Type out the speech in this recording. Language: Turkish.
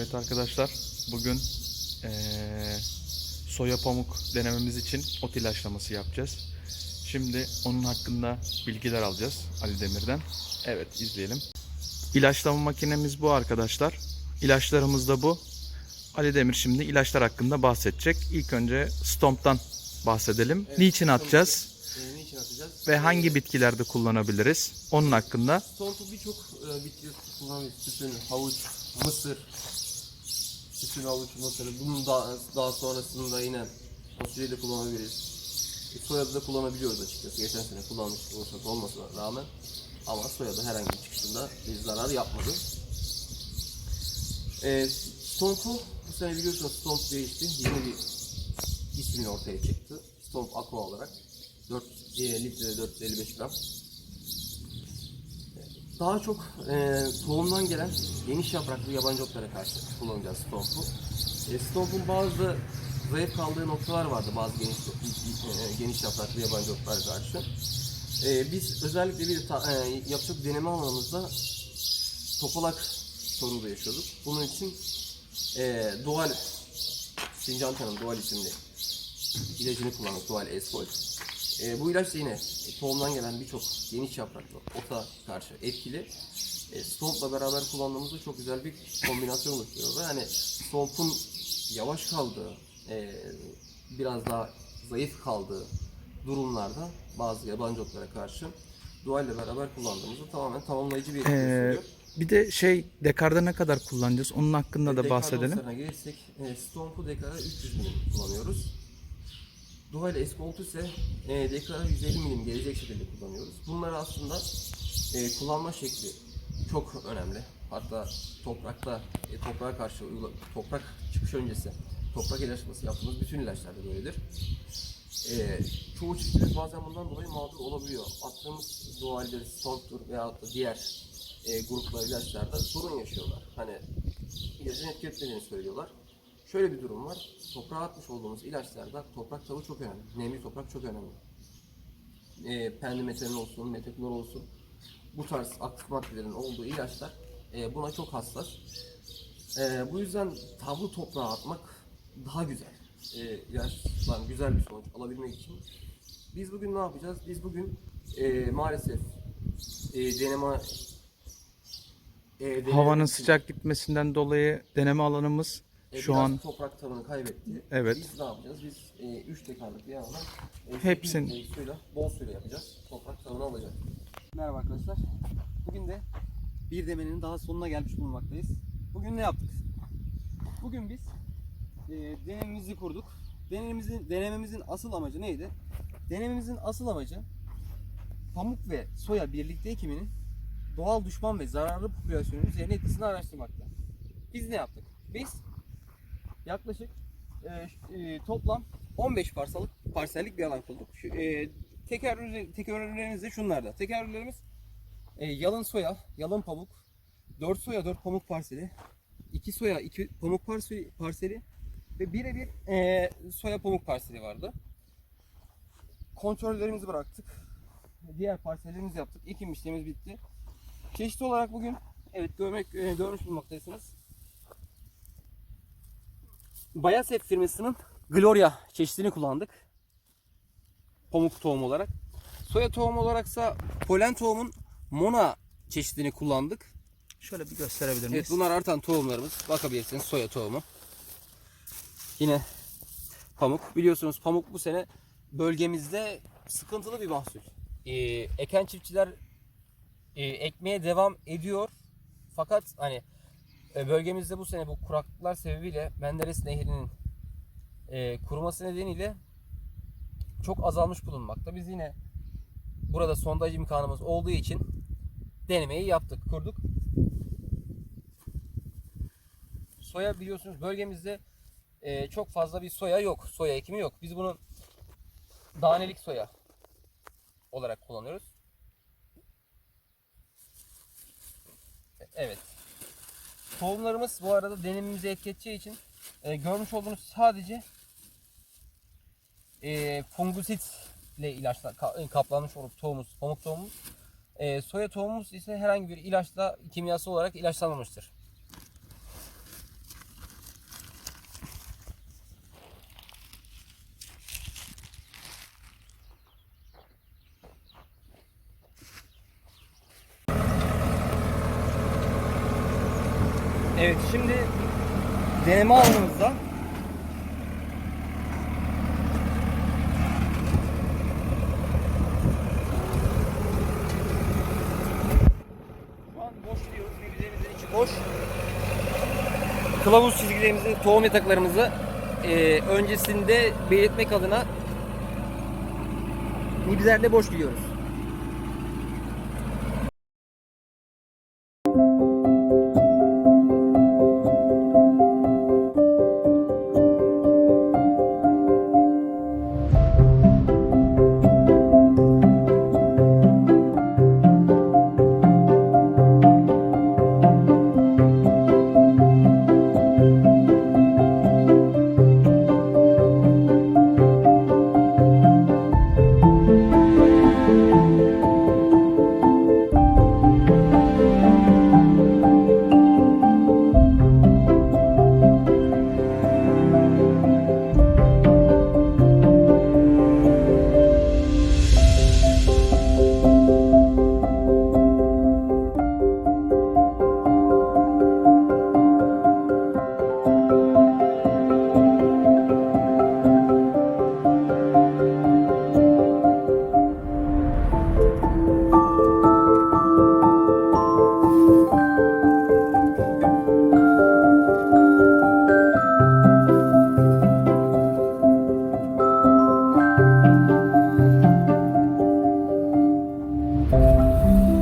Evet arkadaşlar bugün eee, soya pamuk denememiz için ot ilaçlaması yapacağız. Şimdi onun hakkında bilgiler alacağız Ali Demir'den. Evet izleyelim. İlaçlama makinemiz bu arkadaşlar. İlaçlarımız da bu. Ali Demir şimdi ilaçlar hakkında bahsedecek. İlk önce Stomp'tan bahsedelim. Evet, Niçin atacağız e, niçin atacağız? ve E, hangi bitkilerde kullanabiliriz? Onun hakkında. Stomp'u birçok e, bitki kullanabiliriz. Sütün, havuç, mısır, havuç, mısır. Bunun daha, daha sonrasında yine fasulyeyi de kullanabiliriz. E, soyada da kullanabiliyoruz açıkçası. Geçen sene kullanmış olsak olmasına rağmen. Ama soyada herhangi bir çıkışında bir zarar yapmadı. E, Stomp'u bu sene biliyorsunuz Stomp değişti. Yeni bir ismini ortaya çıktı. Stomp Aqua olarak. 4 e, litre 455 gram. Daha çok e, tohumdan gelen geniş yapraklı yabancı otlara karşı kullanacağız Stomp'u. E, Stomp'un bazı zayıf kaldığı noktalar vardı bazı geniş e, geniş yapraklı yabancı otlara karşı. E, biz özellikle bir ta, e, yapacak deneme alanımızda topalak sorunu da yaşıyorduk. Bunun için e, doğal Sincantan'ın doğal isimli ilacını kullandık doğal Escol. E, bu ilaç da yine e, tohumdan gelen birçok geniş yapraklı ota karşı etkili. E, Stomp'la beraber kullandığımızda çok güzel bir kombinasyon oluşturuyor. Ve hani Stomp'un yavaş kaldığı, e, biraz daha zayıf kaldığı durumlarda bazı yabancı otlara karşı Dual ile beraber kullandığımızda tamamen tamamlayıcı bir etki Ee, bir de şey dekarda ne kadar kullanacağız? Onun hakkında da Dekar bahsedelim. dosyalarına gelirsek e, Stomp'u dekara 300 milim kullanıyoruz. Dual Escolt ise e, dekara 150 milim gelecek şekilde kullanıyoruz. Bunları aslında e, kullanma şekli çok önemli. Hatta toprakta e, toprağa karşı toprak çıkış öncesi toprak ilaçlaması yaptığımız bütün ilaçlarda böyledir. E, çoğu çiftçimiz bazen bundan dolayı mağdur olabiliyor. Attığımız dualdir, stomptur veya da diğer e, gruplar ilaçlarda sorun yaşıyorlar. Hani ilacın etki etmediğini söylüyorlar. Şöyle bir durum var. Toprağa atmış olduğumuz ilaçlarda toprak tavuğu çok önemli. Nemli toprak çok önemli. E, pendimetalin olsun, metaklor olsun bu tarz aktif maddelerin olduğu ilaçlar e, buna çok hassas. E, bu yüzden tavlı toprağa atmak daha güzel. E, ilaçtan güzel bir sonuç alabilmek için. Biz bugün ne yapacağız? Biz bugün e, maalesef e, deneme e, deneme- Havanın sıcak gitmesinden dolayı deneme alanımız e, şu biraz an toprak tavanı kaybetti. Evet. Biz ne yapacağız? Biz 3 dekarlık bir alana e, Hepsin- sekiz litrelik suyla, bol suyla yapacağız. Toprak tavanı alacağız. Merhaba arkadaşlar. Bugün de bir demenin daha sonuna gelmiş bulunmaktayız. Bugün ne yaptık? Bugün biz e, denememizi kurduk. Denememizin, denememizin asıl amacı neydi? Denememizin asıl amacı pamuk ve soya birlikte ekiminin doğal düşman ve zararlı popülasyonun üzerine etkisini araştırmakta. Biz ne yaptık? Biz yaklaşık e, e, toplam 15 parsalık parsellik bir alan kurduk. Şu, e, tekerrür, tekerrürlerimiz de şunlarda. Tekerrürlerimiz e, yalın soya, yalın pamuk, 4 soya 4 pamuk parseli, 2 soya 2 pamuk parseli, parseli ve birebir e, soya pamuk parseli vardı. Kontrollerimizi bıraktık. Diğer parsellerimizi yaptık. Ekim işlemimiz bitti. Çeşitli olarak bugün evet görmek e, görmüş bulunmaktasınız. Bayasef firmasının Gloria çeşidini kullandık. Pamuk tohum olarak. Soya tohum olaraksa polen tohumun Mona çeşidini kullandık. şöyle bir gösterebilir miyiz? Evet bunlar artan tohumlarımız. Bakabilirsiniz soya tohumu. Yine pamuk. Biliyorsunuz pamuk bu sene bölgemizde sıkıntılı bir mahsul. Ee, eken çiftçiler e, ekmeye devam ediyor. Fakat hani bölgemizde bu sene bu kuraklıklar sebebiyle Menderes Nehri'nin e, kuruması nedeniyle çok azalmış bulunmakta. Biz yine burada sondaj imkanımız olduğu için denemeyi yaptık, kurduk. Soya biliyorsunuz bölgemizde e, çok fazla bir soya yok. Soya ekimi yok. Biz bunu danelik soya olarak kullanıyoruz. Evet. Tohumlarımız bu arada denememizi etki edeceği için e, görmüş olduğunuz sadece e, fungusit ile ilaçla e, kaplanmış olup tohumumuz, pamuk tohumumuz. E, soya tohumumuz ise herhangi bir ilaçla kimyasal olarak ilaçlanmamıştır. Evet şimdi deneme alanımızda Şu an boş diyoruz. Bilgilerimizin içi boş. Kılavuz çizgilerimizi, tohum yataklarımızı e, öncesinde belirtmek adına nibzerle boş gidiyoruz. Música